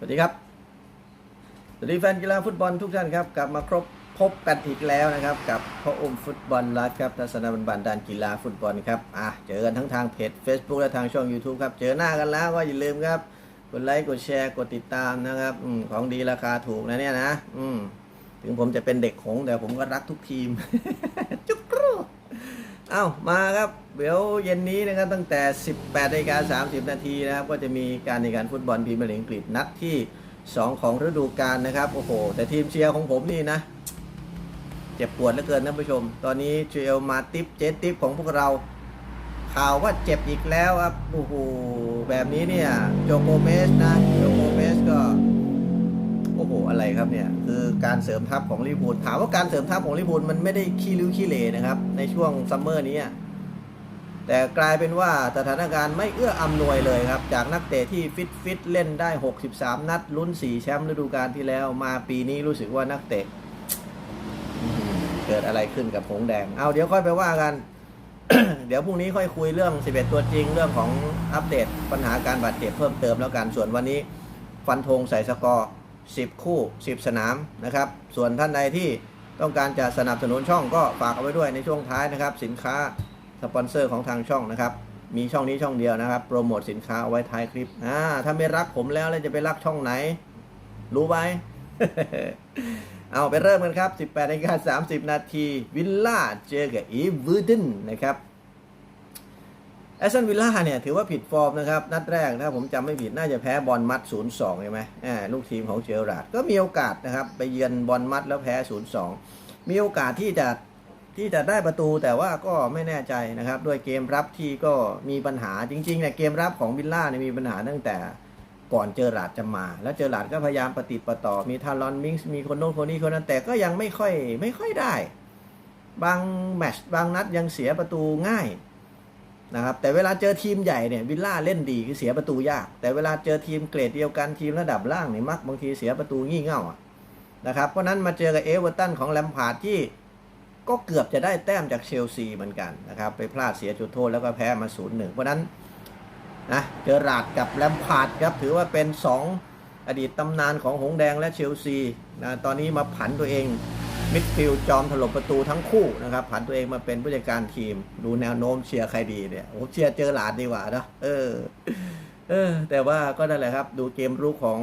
สวัสดีครับ สวัสดีแฟนกีฬาฟุตบอลทุกท่านครับ กลับมาครบพบกันอีกแล้วนะครับ กับพ่ออมฟุตบอลไลฟ์ครับทัศนบันบันดานกีฬาฟุตบอลครับอะเจอกันทั้งทางเพจ Facebook และทางช่อง YouTube ครับ เจอหน้ากันแล้วก็อย่าลืมครับ กดไลค์กดแชร์กดติดตามนะครับอของดีราคาถูกนะเนี่ยนะ อืมถึงผมจะเป็นเด็กหงส์แต่ผมก็รักทุกทีมจุ อ้ามาครับเดี๋ยวเย็นนี้นะครับตั้งแต่ 18นาฬิกา30 นาทีนะครับ ก็จะมีการในการฟุตบอลพรีเมียร์ลีกอังกฤษนัดที่ 2 ของฤดูกาลนะครับโอ้โห แต่ทีมเชียร์ของผมนี่นะ เจ็บปวดเหลือเกินท่านผู้ชม ตอนนี้เอลมาติปเจติปของพวกเรา ข่าวว่าเจ็บอีกแล้วครับโอ้โหแบบนี้เนี่ยโจโกเมสนะโจโกเมสก็ โอ้โหอะไรครับเนี่ยคือการเสริมทัพของลิเวอร์พูลถามว่าการเสริมทัพของลิเวอร์พูลมันไม่ได้ขี้ริ้วขี้เหร่นะครับ ในช่วงซัมเมอร์นี้แต่กลายเป็นว่าสถานการณ์ไม่เอื้ออำนวยเลยครับ จากนักเตะที่ฟิตฟิตเล่นได้ 63 นัดลุ้น 4 แชมป์ฤดูกาลที่แล้วมาปีนี้รู้สึกว่านักเตะเกิดอะไรขึ้นกับหงส์แดง เอาเดี๋ยวค่อยไปว่ากัน เดี๋ยวพรุ่งนี้ค่อยคุยเรื่อง 11 ตัวจริง เรื่องของอัปเดตปัญหาการบาดเจ็บเพิ่มเติมแล้วกัน ส่วนวันนี้ฟันธงใส่สกอร์ 10 คู่ 10 สนามนะครับ ส่วนท่านใดที่ต้องการจะสนับสนุนช่องก็ฝากเอาไว้ด้วยในช่วงท้ายนะครับ สินค้าสปอนเซอร์ของทางช่องนะครับ มีช่องนี้ช่องเดียวนะครับ โปรโมทสินค้าเอาไว้ท้ายคลิปอ่าถ้าไม่รักผมแล้วแล้วจะไปรักช่องไหน รู้ไหมเอาไปเริ่มกันครับ 18นาฬิกา30 นาที วิลล่าเจอกับอีเวอร์ตันนะครับ แอสตันวิลล่าเนี่ยถือว่าผิดฟอร์มนะครับ นัดแรกถ้าผมจำไม่ผิดน่าจะแพ้บอลมัด 0-2 ใช่ไหมอ่าลูกทีมของเจอราร์ดก็มีโอกาสนะครับ ไปเยือนบอลมัดแล้วแพ้ 0-2 มีโอกาสที่จะที่จะได้ประตูแต่ว่าก็ไม่แน่ใจนะครับ ด้วยเกมรับที่ก็มีปัญหาจริงๆเนี่ยเกมรับของวิลล่าเนี่ยมีปัญหาตั้งแต่ก่อนเจอราดจะมา แล้วเจอราดก็พยายามประติประต่อมีทารอนมิงส์มีคนโน้นคนนี้คนนั้นแต่ก็ยังไม่ค่อยไม่ค่อยได้ บางแมช์บางนัดยังเสียประตูง่าย นะครับแต่เวลาเจอทีมใหญ่เนี่ยวิลล่าเล่นดีคือเสียประตูยาก แต่เวลาเจอทีมเกรดเดียวกันทีมระดับล่างเนี่ยมักบางทีเสียประตูงี่เง่านะครับเพราะนั้นมาเจอกับเอเวอร์ตันของแลมพาร์ดที่ก็เกือบจะได้แต้มจากเชลซีเหมือนกันนะครับไปพลาดเสียจุดโทษแล้วก็แพ้มา0ูนย์หนึ่งเพราะนั้นนะเจอราดกับแลมพาร์ดครับถือว่าเป็น 2 อดีตตำนานของหงสแดงและเชลซีนะตอนนี้มาผันตัวเอง มิดฟิลด์จอมถล่มประตูทั้งคู่นะครับผันตัวเองมาเป็นผู้จัดการทีม ดูแนวโน้มเชียร์ใครดีเนี่ยโอ้เชียร์เจอหลาดดีกว่าเนะเออ เออ แต่ว่าก็นั่นแหละครับ ดูเกมรุกของ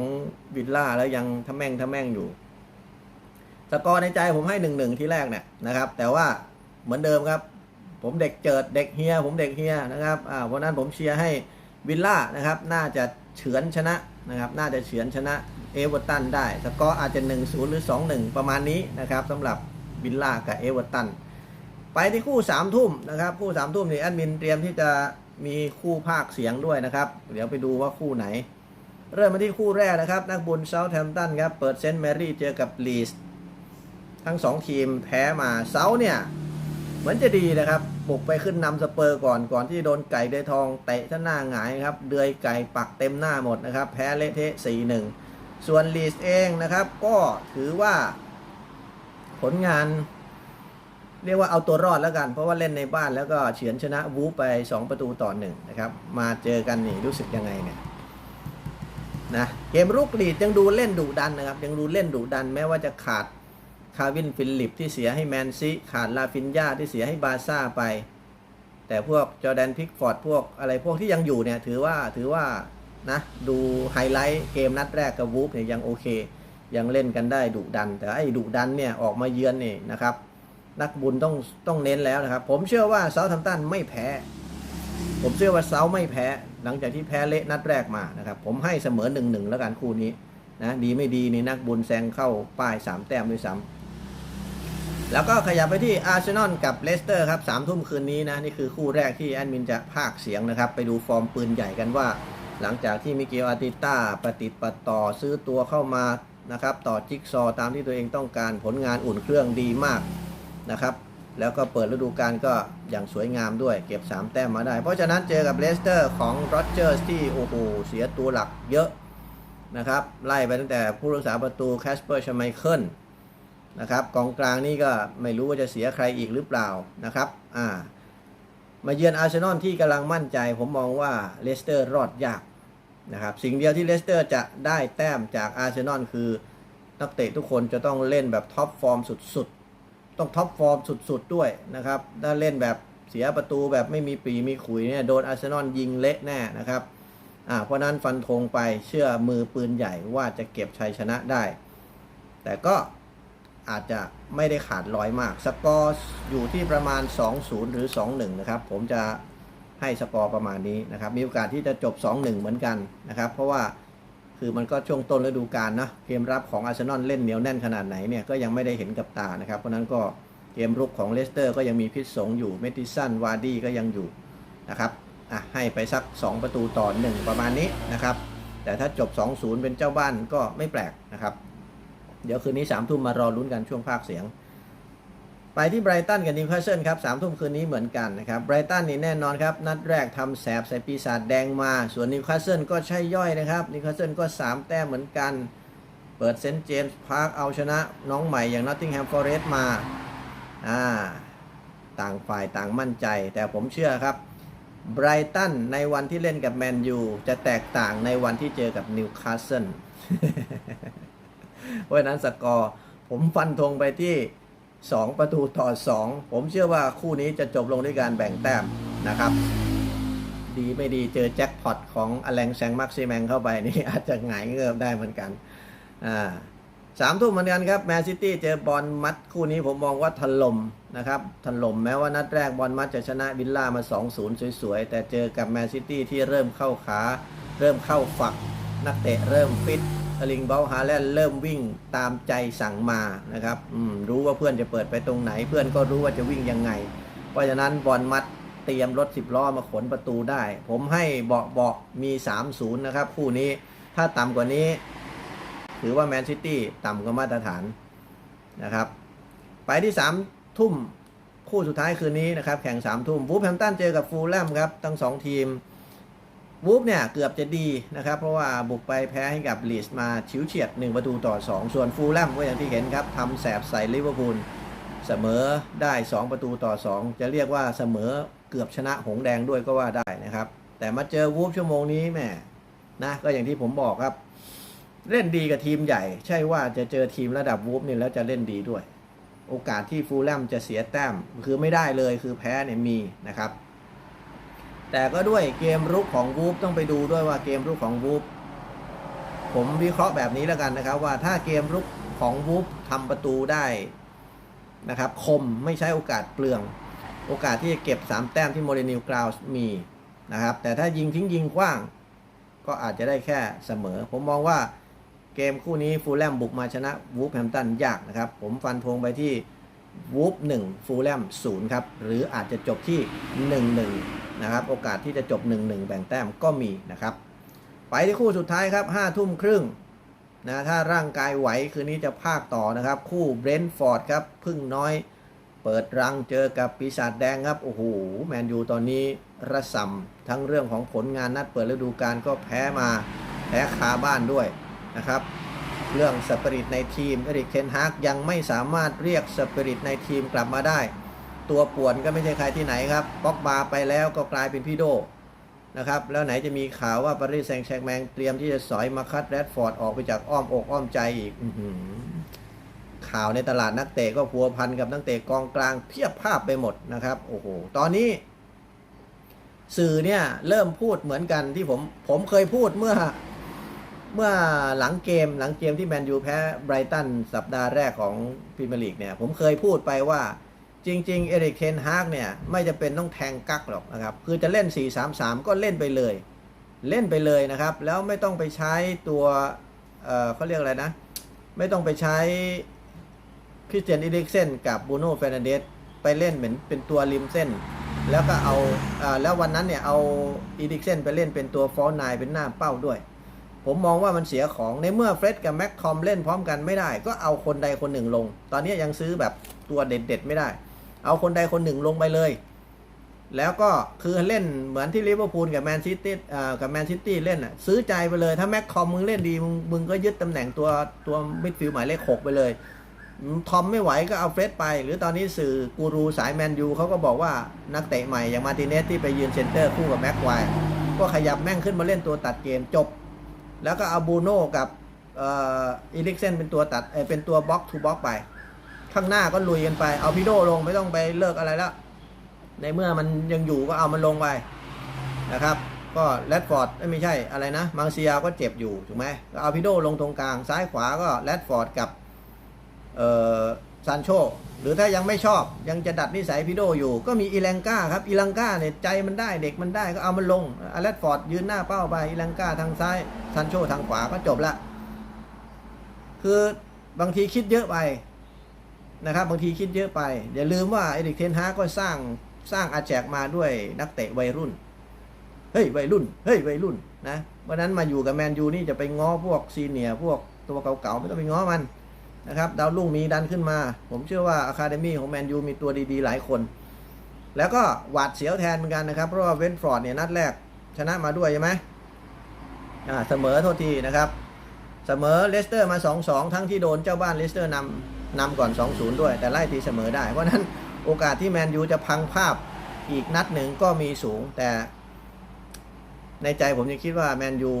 วิลล่าแล้วยังทะแม่งทะแม่งอยู่สกอร์ในใจผมให้หนึ่งหนึ่งที่แรกเนี่ยนะครับ แต่ว่าเหมือนเดิมครับ ผมเด็กเจิดเด็กเฮียผมเด็กเฮียนะครับอ่าเพราะนั้นผมเชียร์ให้วิลล่านะครับ น่าจะเฉือนชนะ นะครับน่าจะเฉือนชนะเอเวอร์ตันได้สกอร์อาจจะ 1-0 หรือ 2-1 ประมาณนี้นะครับสำหรับวิลล่ากับเอเวอร์ตัน ไปที่คู่3ามทุ่มนะครับคู่3ามทุ่มนี่แอดมินเตรียมที่จะมีคู่ภาคเสียงด้วยนะครับ เดี๋ยวไปดูว่าคู่ไหน เริ่มมาที่คู่แรกนะครับ นักบุญเซาท์แฮมป์ตันครับ เปิดเซนต์แมรี่เจอกับลีสทั้ง 2 ทีมแพ้มาเซาเนี่ย เหมือนจะดีนะครับ บุกไปขึ้นนำสเปอร์ก่อนก่อนที่โดนไก่เดยทองเตะท่าหน้าหงายครับ เดือยไก่ปักเต็มหน้าหมดนะครับ แพ้เละเทะ4-1ส่วนลีสเองนะครับ ก็ถือว่า ผลงาน เรียกว่าเอาตัวรอดแล้วกัน เพราะว่าเล่นในบ้านแล้วก็เฉือนชนะวูไป 2 ประตูต่อหนึ่งนะครับ มาเจอกันนี่รู้สึกยังไงเนี่ยนะเกมรุกลีดยังดูเล่นดุดันนะครับ ยังดูเล่นดุดันแม้ว่าจะขาด คาร์วินฟิลิปที่เสียให้แมนซีขาดลาฟินยาที่เสียให้บาซ่าไป แต่พวกจอแดนพิกฟอร์ดพวกอะไรพวกที่ยังอยู่เนี่ยถือว่าถือว่านะดูไฮไลท์เกมนัดแรกกับวูฟเนี่ยยังโอเค ยังเล่นกันได้ดุดัน แต่ไอ้ดุดันเนี่ยออกมาเยือนนี่นะครับ นักบุญต้องต้องเน้นแล้วนะครับ ผมเชื่อว่าเซาท์ทัมตันไม่แพ้ ผมเชื่อว่าเซาท์ไม่แพ้ หลังจากที่แพ้เละนัดแรกมานะครับ ผมให้เสมอหนึ่งหนึ่งแล้วกันคู่นี้นะดีไม่ดีนี่นักบุญแซงเข้าป้ายสามแต้มด้วยซ้ำ แล้วก็ขยับไปที่อาร์เซนอลกับเลสเตอร์ครับสามทุ่มคืนนี้นะ นี่คือคู่แรกที่แอดมินจะพากเสียงนะครับ ไปดูฟอร์มปืนใหญ่กันว่า หลังจากที่มิเกลอาร์ติต้าประติปต่อซื้อตัวเข้ามานะครับ ต่อจิ๊กซอว์ตามที่ตัวเองต้องการผลงานอุ่นเครื่องดีมากนะครับ แล้วก็เปิดฤดูกาลก็อย่างสวยงามด้วยเก็บ 3 แต้มมาได้ เพราะฉะนั้นเจอกับเลสเตอร์ของโรเจอร์สที่โอ้โหเสียตัวหลักเยอะนะครับไล่ไปตั้งแต่ผู้รักษาประตูแคสเปอร์ชไมเคิล นะครับกองกลางนี่ก็ไม่รู้ว่าจะเสียใครอีกหรือเปล่านะครับอ่ามาเยือนอาร์เซนอลที่กำลังมั่นใจ ผมมองว่าเลสเตอร์รอดยากนะครับสิ่งเดียวที่เลสเตอร์จะได้แต้มจากอาร์เซนอลคือนักเตะทุกคนจะต้องเล่นแบบท็อปฟอร์มสุดๆ ต้องท็อปฟอร์มสุดๆ ด้วยนะครับ ถ้าเล่นแบบเสียประตูแบบไม่มีปีมีขุยเนี่ยโดนอาร์เซนอลยิงเละแน่นะครับอ่าเพราะนั้นฟันธงไปเชื่อมือปืนใหญ่ว่าจะเก็บชัยชนะได้ แต่ก็ อาจจะไม่ได้ขาดร้อยมาก สกอร์อยู่ที่ประมาณ 2-0 หรือ 2-1 นะครับ ผมจะให้สกอร์ประมาณนี้นะครับ มีโอกาสที่จะจบ 2-1 เหมือนกันนะครับ เพราะว่าคือมันก็ช่วงต้นฤดูกาลนะเกมรับของอาร์เซนอลเล่นเหนียวแน่นขนาดไหนเนี่ยก็ยังไม่ได้เห็นกับตานะครับ เพราะนั้นก็เกมรุกของเลสเตอร์ก็ยังมีพิษสงอยู่เมติสันวาร์ดี้ก็ยังอยู่นะครับอะให้ไปสัก 2 ประตูต่อ 1 ประมาณนี้นะครับ แต่ถ้าจบ 2-0 เป็นเจ้าบ้านก็ไม่แปลกนะครับ เดี๋ยวคืนนี้3ทุ่มมารอลุ้นกันช่วงภาคเสียง ไปที่ไบรตันกับนิวคาสเซิลครับ3ทุ่มคืนนี้เหมือนกันนะครับไบรตันนี่แน่นอนครับ นัดแรกทำแสบใส่ปีศาจแดงมา ส่วนนิวคาสเซิลก็ใช่ย่อยนะครับนิวคาสเซิลก็ 3 แต้มเหมือนกัน เปิดเซนต์เจมส์พาร์คเอาชนะน้องใหม่อย่างนอตติงแฮมฟอเรสต์มาอ่าต่างฝ่ายต่างมั่นใจ แต่ผมเชื่อครับไบรตันในวันที่เล่นกับแมนยูจะแตกต่างในวันที่เจอกับนิวคาสเซิล เพราะนั้นสกอร์ผมฟันธงไปที่ 2 ประตูต่อ 2 ผมเชื่อว่าคู่นี้จะจบลงด้วยการแบ่งแต้มนะครับ ดีไม่ดีเจอแจ็คพอตของอแลงแซงมักซิแมงเข้าไปนี่อาจจะหงายเงือบได้เหมือนกันอ่าสามทุ่มเหมือนกันครับแมนซิตี้เจอบอลมัดคู่นี้ผมมองว่าถล่มนะครับถล่มแม้ว่านัดแรกบอลมัดจะชนะวิลล่ามา 2-0 สวยๆ แต่เจอกับแมนซิตี้ที่เริ่มเข้าขา เริ่มเข้าฝัก นักเตะเริ่มฟิต อลิงเบลฮาแลนด์เริ่มวิ่งตามใจสั่งมานะครับรู้ว่าเพื่อนจะเปิดไปตรงไหน เพื่อนก็รู้ว่าจะวิ่งยังไง เพราะฉะนั้นบอลมัดเตรียมรถ 10 ล้อมาขนประตูได้ ผมให้เบาเบาๆมี 3-0 นะครับ คู่นี้ถ้าต่ำกว่านี้ ถือว่าแมนซิตี้ต่ำกว่ามาตรฐานนะครับ ไปที่ 3 ทุ่มคู่สุดท้ายคืนนี้นะครับ แข่ง 3 ทุ่มวูฟแฮมตันเจอกับฟูลแลมครับทั้ง 2 ทีม วูฟเนี่ยเกือบจะดีนะครับ เพราะว่าบุกไปแพ้ให้กับลีสมาชิวเฉียด 1 ประตูต่อ 2 ส่วนฟูลแลมก็อย่างที่เห็นครับทำแสบใส่ลิเวอร์พูลเสมอได้ 2 ประตูต่อ 2 จะเรียกว่าเสมอเกือบชนะหงแดงด้วยก็ว่าได้นะครับ แต่มาเจอวูฟชั่วโมงนี้แม่นะก็อย่างที่ผมบอกครับ เล่นดีกับทีมใหญ่ ใช่ว่าจะเจอทีมระดับวูฟนี่แล้วจะเล่นดีด้วย โอกาสที่ฟูลแลมจะเสียแต้มคือไม่ได้เลยคือแพ้เนี่ยมีนะครับ แต่ก็ด้วยเกมรุกของวูฟต้องไปดูด้วยว่าเกมรุกของวูฟผมวิเคราะห์แบบนี้แล้วกันนะครับว่าถ้าเกมรุกของวูฟทำประตูได้นะครับคมไม่ใช้โอกาสเปลือง โอกาสที่จะเก็บ 3 แต้มที่โมเดนิลกราวมีนะครับแต่ถ้ายิงทิ้งยิงกว้าง ก็อาจจะได้แค่เสมอ ผมมองว่าเกมคู่นี้ฟูลแลมบุกมาชนะวูฟแฮมตันยากนะครับ ผมฟันธงไปที่วูฟหนึ่งฟูลแลมศูนย์ครับหรืออาจจะจบที่ห นะครับ โอกาสที่จะจบหนึ่งหนึ่งแบ่งแต้มก็มีนะครับ ไปที่คู่สุดท้ายครับห้าทุ่มครึ่งนะถ้าร่างกายไหวคืนนี้จะพากต่อนะครับ คู่เบรนท์ฟอร์ดครับพึ่งน้อย เปิดรังเจอกับปีศาจแดงครับ โอ้โห แมนยูตอนนี้ระสำทั้งเรื่องของผลงานนัดเปิดฤดูกาลก็แพ้มาแพ้คาบ้านด้วยนะครับ เรื่องสปิริตในทีมเอริกเทนฮากยังไม่สามารถเรียกสปิริตในทีมกลับมาได้ ตัวป่วนก็ไม่ใช่ใครที่ไหนครับป็อกบาไปแล้วก็กลายเป็นพี่โดนะครับ แล้วไหนจะมีข่าวว่าปารีสแซงต์แชร์กแมงเตรียมที่จะสอยมาคัดแรดฟอร์ดออกไปจากอ้อมอกอ้อมใจอีกอข่าวในตลาดนักเตะก็พัวพันกับนักเตะกองกลางเพียบภาพไปหมดนะครับ โอ้โห ตอนนี้ สื่อเนี่ยเริ่มพูดเหมือนกันที่ผมผมเคยพูดเมื่อ เมื่อหลังเกมหลังเกมที่แมนยูแพ้ไบรตันสัปดาห์แรกของพรีเมียร์ลีกเนี่ย ผมเคยพูดไปว่า จริงๆ เอริกเทนฮากเนี่ยไม่จะเป็นต้องแทงกักหรอกนะครับ คือจะเล่น 4-3-3 ก็เล่นไปเลย เล่นไปเลยนะครับ แล้วไม่ต้องไปใช้ตัวเอ่อเขาเรียกอะไรนะ ไม่ต้องไปใช้คริสเตียนอีริกเซนกับบูโน่เฟรนเดสไปเล่นเหมือนเป็นตัวริมเส้น แล้วก็เอาอ่าแล้ววันนั้นเนี่ยเอาอีริกเซนไปเล่นเป็นตัวฟอลนายเป็นหน้าเป้าด้วย ผมมองว่ามันเสียของในเมื่อเฟร็ดกับแม็กคอมเล่นพร้อมกันไม่ได้ ก็เอาคนใดคนหนึ่งลง ตอนนี้ยังซื้อแบบตัวเด็ดๆไม่ได้ เอาคนใดคนหนึ่งลงไปเลย แล้วก็คือเล่นเหมือนที่ลิเวอร์พูลกับแมนซิตี้อ่ากับแมนซิตี้เล่นอะ ซื้อใจไปเลย ถ้าแม็กคอมมึงเล่นดีมึงมึงก็ยึดตำแหน่งตัวตัวมิดฟิลด์หมายเลขหกไปเลยทอมไม่ไหวก็เอาเฟรดไป หรือตอนนี้สื่อกูรูสายแมนยูเขาก็บอกว่านักเตะใหม่อย่างมาติเนสที่ไปยืนเซนเตอร์คู่กับแม็กควายก็ขยับแม่งขึ้นมาเล่นตัวตัดเกมจบ แล้วก็เอาบูโน่กับเอ่ออีลิกเซนเป็นตัวตัดเออเป็นตัวบล็อกทูบล็อกไป ข้างหน้าก็ลุยกันไป เอาพิโดลงไม่ต้องไปเลิกอะไรแล้วในเมื่อมันยังอยู่ก็เอามันลงไปนะครับ ก็แรดฟอร์ดไม่ใช่อะไรนะ มังเซียก็เจ็บอยู่ถูกไหมก็เอาพิโดลงตรงกลาง ซ้ายขวาก็แรดฟอร์ดกับเอ่อซานโชหรือถ้ายังไม่ชอบยังจะดัดนิสัยพิโดอยู่ ก็มีอีแลงกาครับอีลังกาเนี่ยใจมันได้เด็กมันได้ก็เอามันลงอแรดฟอร์ดยืนหน้าเป้าไปอีลังกาทางซ้ายซานโชทางขวาก็จบละ คือบางทีคิดเยอะไป นะครับบางทีคิดเยอะไปอย่าลืมว่าเอริกเทนฮากก็สร้างสร้างอาแจกมาด้วยนักเตะวัยรุ่น เฮ้ยวัยรุ่น เฮ้ยวัยรุ่นนะวันนั้นมาอยู่กับแมนยูนี่จะไปง้อพวกซีเนียพวกตัวเก่าๆไม่ต้องไปง้อมันนะครับดาวรุ่งมีดันขึ้นมา ผมเชื่อว่าอะคาเดมี่ของแมนยูมีตัวดีๆ หลายคน แล้วก็หวาดเสียวแทนเหมือนกันนะครับ เพราะว่าเวนฟอร์ดเนี่ยนัดแรกชนะมาด้วยใช่ไหมอ่าเสมอโทษทีนะครับ เสมอเลสเตอร์มา 2-2 ทั้งที่โดนเจ้าบ้านเลสเตอร์นำ นำก่อน 2-0 ด้วย แต่ไล่ตีเสมอได้ เพราะนั้นโอกาสที่แมนยูจะพังภาพอีกนัดหนึ่งก็มีสูง แต่ในใจผมยังคิดว่าแมนยู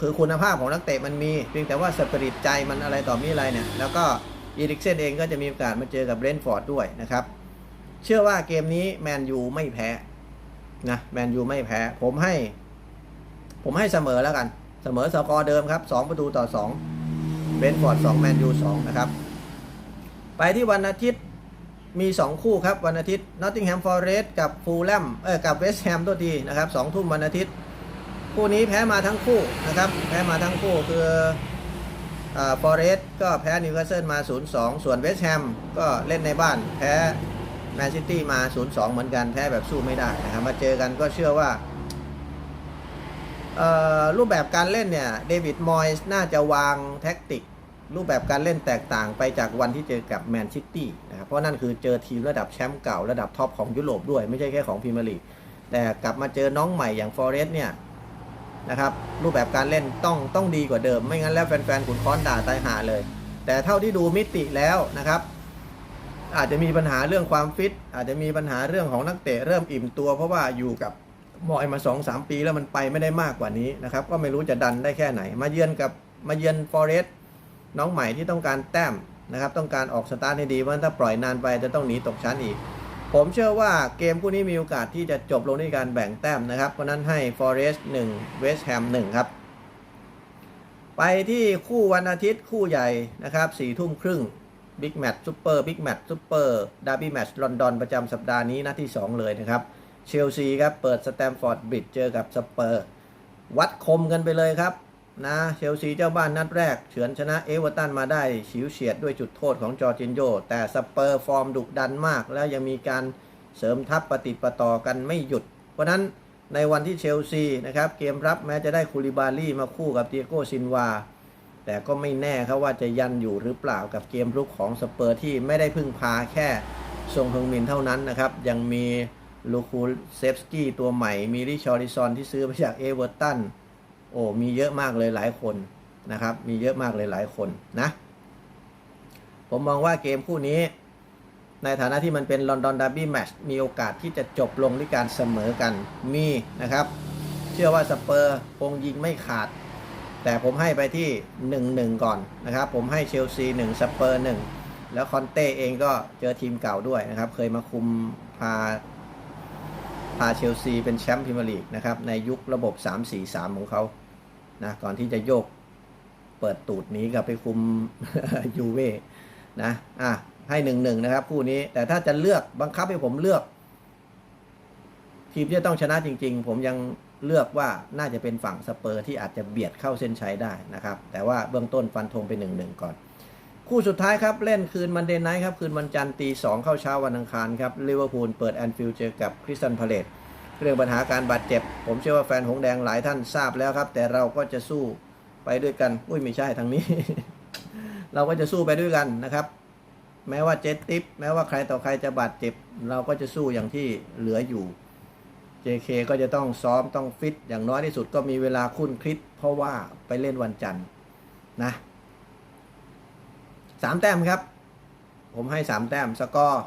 คือคุณภาพของนักเตะมันมี เพียงแต่ว่าสปิริตใจมันอะไรต่อมีอะไรเนี่ย แล้วก็อีริกเซนเองก็จะมีโอกาสมาเจอกับเบรนท์ฟอร์ดด้วยนะครับ เชื่อว่าเกมนี้แมนยูไม่แพ้นะแมนยูไม่แพ้ ผมให้ ผมให้เสมอแล้วกัน เสมอสกอร์เดิมครับ 2 ประตูต่อ 2เบนฟอร์ด2แมนยู2นะครับ ไปที่วันอาทิตย์มี 2 คู่ครับวันอาทิตย์นอตติงแฮมฟอร์เรสต์กับฟูลแลมเออกับเวสต์แฮมตัวทีนะครับ2ทุ่มวันอาทิตย์ คู่นี้แพ้มาทั้งคู่นะครับแพ้มาทั้งคู่คือฟอร์เรสต์ก็แพ้นิวคาสเซิลมา 0-2 ส่วนเวสต์แฮมก็เล่นในบ้านแพ้แมนซิตี้มา 0-2 เหมือนกันแพ้แบบสู้ไม่ได้นะครับมาเจอกันก็เชื่อว่าเอ่อรูปแบบการเล่นเนี่ยเดวิดมอยส์น่าจะวางแท็กติก รูปแบบการเล่นแตกต่างไปจากวันที่เจอกับแมนซิตี้นะครับเพราะนั่นคือเจอทีมระดับแชมป์เก่าระดับท็อปของยุโรปด้วยไม่ใช่แค่ของพรีเมียร์ลีกแต่กลับมาเจอน้องใหม่อย่างฟอเรสต์เนี่ยนะครับรูปแบบการเล่นต้องต้องดีกว่าเดิม ไม่งั้นแล้วแฟนๆขุนค้อนด่าตายหาเลย แต่เท่าที่ดูมิติแล้วนะครับ อาจจะมีปัญหาเรื่องความฟิต อาจจะมีปัญหาเรื่องของนักเตะเริ่มอิ่มตัว เพราะว่าอยู่กับมอยมา2อสปีแล้วมันไปไม่ได้มากกว่านี้นะครับก็ไม่รู้จะดันได้แค่ไหน มาเยือนกับมาเยือนฟอเรสต์ น้องใหม่ที่ต้องการแต้มนะครับ ต้องการออกสตาร์ทให้ดีเพราะถ้าปล่อยนานไปจะต้องหนีตกชั้นอีก ผมเชื่อว่าเกมคู่นี้มีโอกาสที่จะจบลงด้วยการแบ่งแต้มนะครับ เพราะนั้นให้ Forest 1 West Ham 1 ครับ ไปที่คู่วันอาทิตย์คู่ใหญ่นะครับ4ทุ่มครึ่งบิ๊กแมตช์ซูเปอร์บิ๊กแมตช์ซูเปอร์ดาร์บี้แมตช์ลอนดอนประจำสัปดาห์นี้นัดที่ 2 เลยนะครับเชลซีครับเปิดสแตมฟอร์ดบริดเจอกับสเปอร์วัดคมกันไปเลยครับ นะเชลซีเจ้าบ้านนัดแรก เฉือนชนะเอเวอร์ตันมาได้ฉิวเฉียดด้วยจุดโทษของจอร์จินโยแต่สเปอร์ฟอร์มดุดันมาก แล้วยังมีการเสริมทัพปฏิประต่อกันไม่หยุด เพราะนั้นในวันที่เชลซีนะครับเกมรับแม้จะได้คูลิบาลี่มาคู่กับเตียโกซินวา แต่ก็ไม่แน่ครับว่าจะยันอยู่หรือเปล่ากับเกมรุกของสเปอร์ที่ไม่ได้พึ่งพาแค่ทรงเฮงมินเท่านั้นนะครับยังมีลูคูเซฟสกี้ตัวใหม่มีริชอริซอนที่ซื้อมาจากเอเวอร์ตัน โอ้มีเยอะมากเลยหลายคนนะครับ มีเยอะมากเลยหลายคนนะ ผมมองว่าเกมคู่นี้ ในฐานะที่มันเป็นลอนดอนดาร์บี้แมตช์มีโอกาสที่จะจบลงด้วยการเสมอกันมีนะครับ เชื่อว่าสเปอร์คงยิงไม่ขาด แต่ผมให้ไปที่ 1-1 ก่อนนะครับ ผมให้เชลซี1สเปอร์1แล้วคอนเต้เองก็เจอทีมเก่าด้วยนะครับ เคยมาคุมพา พาเชลซีเป็นแชมป์พรีเมียร์ลีกนะครับในยุคระบบ 3-4-3 ของเขานะก่อนที่จะโยกเปิดตูดหนี้กลับไปคุมยูเว่นะอะให้หนึ่งหนึ่งนะครับ คู่นี้แต่ถ้าจะเลือกบังคับให้ผมเลือก ทีมที่ต้องชนะจริง ๆ ผมยังเลือกว่าน่าจะเป็นฝั่งสเปอร์ที่อาจจะเบียดเข้าเส้นชัยได้นะครับ แต่ว่าเบื้องต้นฟันธงไปหนึ่งหนึ่งก่อน คู่สุดท้ายครับ เล่นคืนมันเดนไนท์ครับ คืนวันจันทร์ตีสองเข้าเช้าวันอังคารครับลิเวอร์พูลเปิดแอนฟิลด์เจอกับคริสตันพาเลตเรื่องปัญหาการบาดเจ็บ ผมเชื่อว่าแฟนหงแดงหลายท่านทราบแล้วครับ แต่เราก็จะสู้ไปด้วยกัน อุ้ยไม่ใช่ทางนี้ เราก็จะสู้ไปด้วยกันนะครับ แม้ว่าเจตติปแม้ว่าใครต่อใครจะบาดเจ็บ เราก็จะสู้อย่างที่เหลืออยู่ JK ก็จะต้องซ้อมต้องฟิตอย่างน้อยที่สุดก็มีเวลาคุ้นคลิปเพราะว่าไปเล่นวันจันทร์นะ สามแต้มครับ ผมให้สามแต้มสกอร์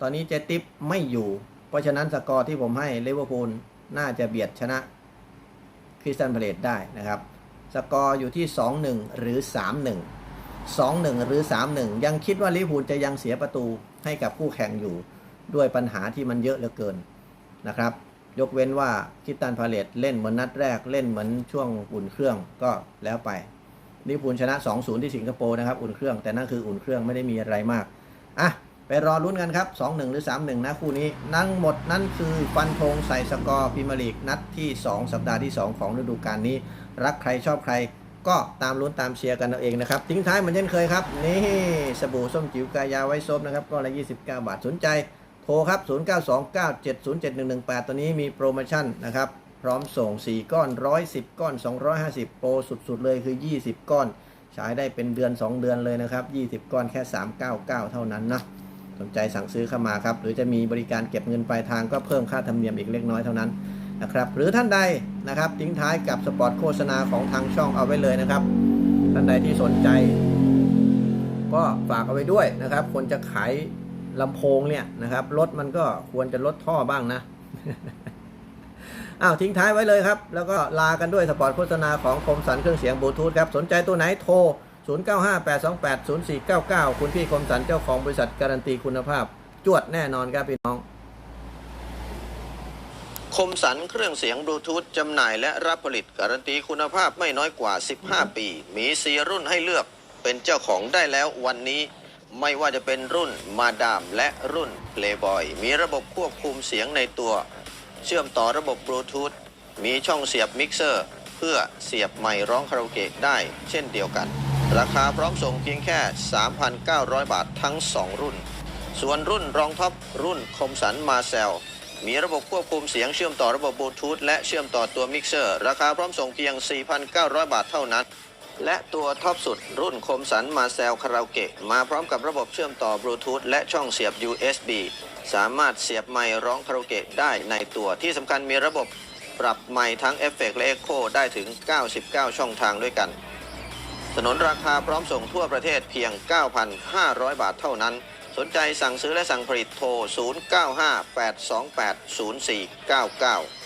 ตอนนี้เจติปไม่อยู่ เพราะฉะนั้นสกอร์ที่ผมให้ลิเวอร์พูลน่าจะเบียดชนะคริสตันพาเลตได้นะครับ สกอร์อยู่ที่ 2-1 หรือ 3-1 2-1 หรือ 3-1 ยังคิดว่าลิเวอร์พูลจะยังเสียประตูให้กับคู่แข่งอยู่ ด้วยปัญหาที่มันเยอะเหลือเกินนะครับ ยกเว้นว่าคริสตันพาเลตเล่นเหมือนนัดแรกเล่นเหมือนช่วงอุ่นเครื่องก็แล้วไป ลิเวอร์พูลชนะ 2-0 ที่สิงคโปร์นะครับ อุ่นเครื่อง แต่นั่นคืออุ่นเครื่องไม่ได้มีอะไรมาก อะ ไปรอลุ้นกันครับ 2-1 หรือ 3-1 นะคู่นี้ นั่งหมดนั่นคือฟันธงใส่สกอร์พรีเมียร์ลีกนัดที่ 2 สัปดาห์ที่ 2 ของฤดูกาลนี้ รักใครชอบใคร ก็ตามลุ้นตามเชียร์กันเอาเองนะครับ ทิ้งท้ายเหมือนเช่นเคยครับ นี่สบู่ส้มจิ๋วกายาไว้ซบนะครับก็ละ29 บาท สนใจ โทรครับ 0929707118 ตัวนี้มีโปรโมชั่นนะครับ พร้อมส่ง 4 ก้อน 110 ก้อน 250 โปรสุด ๆ เลยคือ 20 ก้อน ใช้ได้เป็นเดือน 2 เดือนเลยนะครับ 20 ก้อนแค่ 399 เท่านั้นนะสนใจสั่งซื้อเข้ามาครับ หรือจะมีบริการเก็บเงินปลายทางก็เพิ่มค่าธรรมเนียมอีกเล็กน้อยเท่านั้นนะครับ หรือท่านใดนะครับทิ้งท้ายกับสปอตโฆษณาของทางช่องเอาไว้เลยนะครับ ท่านใดที่สนใจ ก็ฝากเอาไว้ด้วยนะครับ คนจะขายลำโพงเนี่ยนะครับรถมันก็ควรจะลดท่อบ้างนะ อ้าวทิ้งท้ายไว้เลยครับ แล้วก็ลากันด้วยสปอตโฆษณาของคมสันเครื่องเสียงบลูทูธครับสนใจตัวไหนโทร 0958280499 คุณพี่คมสันเจ้าของบริษัทการันตีคุณภาพ จวดแน่นอนครับพี่น้อง คมสันเครื่องเสียงบลูทูธจำหน่ายและรับผลิตการันตีคุณภาพไม่น้อยกว่า 15 ปี มีสีรุ่นให้เลือกเป็นเจ้าของได้แล้ววันนี้ ไม่ว่าจะเป็นรุ่นมาดามและรุ่น Playboy มีระบบควบคุมเสียงในตัว เชื่อมต่อระบบบลูทูธมีช่องเสียบมิกเซอร์เพื่อเสียบไมค์ร้องคาราโอเกะได้เช่นเดียวกัน ราคาพร้อมส่งเพียงแค่ 3,900 บาททั้ง 2 รุ่น ส่วนรุ่นรองท็อปรุ่นคมสันมาเซลมีระบบควบคุมเสียงเชื่อมต่อระบบบลูทูธและเชื่อมต่อตัวมิกเซอร์ ราคาพร้อมส่งเพียง 4,900 บาทเท่านั้น และตัวท็อปสุดรุ่นคมสันมาเซลคาราโอเกะมาพร้อมกับระบบเชื่อมต่อบลูทูธและช่องเสียบ USB สามารถเสียบไมค์ร้องคาราโอเกะได้ในตัวที่สำคัญมีระบบปรับไมค์ทั้งเอฟเฟกต์และเอ็กโคได้ถึง 99 ช่องทางด้วยกัน สนนราคาพร้อมส่งทั่วประเทศเพียง 9,500 บาทเท่านั้น สนใจสั่งซื้อและสั่งผลิตโทร 0958280499